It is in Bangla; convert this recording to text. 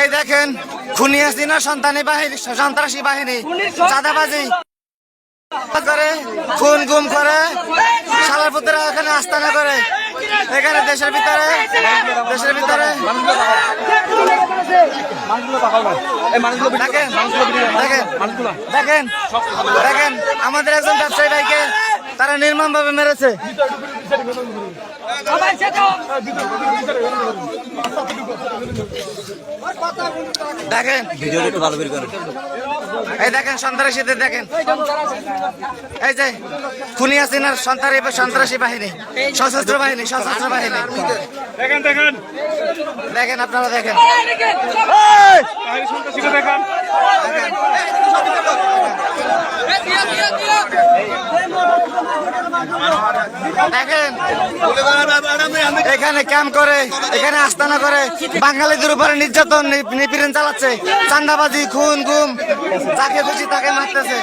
এই দেখেন, খুনি হাসিনা সন্তানী বাহিনী, সন্ত্রাসী বাহিনী, চাঁদাবাজি। করে খুন গুম করে সালার পুত্রা এখানে আস্তানা করে। এখানে দেশের ভিতরে দেশের ভিতরে। দেখেন দেখেন আমাদের একজন ব্যবসায়ী ভাইকে তারা নির্মম ভাবে মেরেছে। দেখেন ভিডিওটা একটু ভালো করে করেন। এই দেখেন সন্ত্রাসীদের দেখেন। এই যে খুনি হাসিনার সন্ত্রাসী সন্ত্রাসী বাহিনী সশস্ত্র বাহিনী সশস্ত্র বাহিনী। দেখেন দেখেন। দেখেন আপনারা দেখেন। দেখান। এখানে ক্যাম্প করে, এখানে আস্তানা করে, বাঙালিদের উপরে নির্যাতন নিপীড়ন চালাচ্ছে, চান্দাবাজি, খুন, গুম যাকে খুশি তাকে মারতেছে।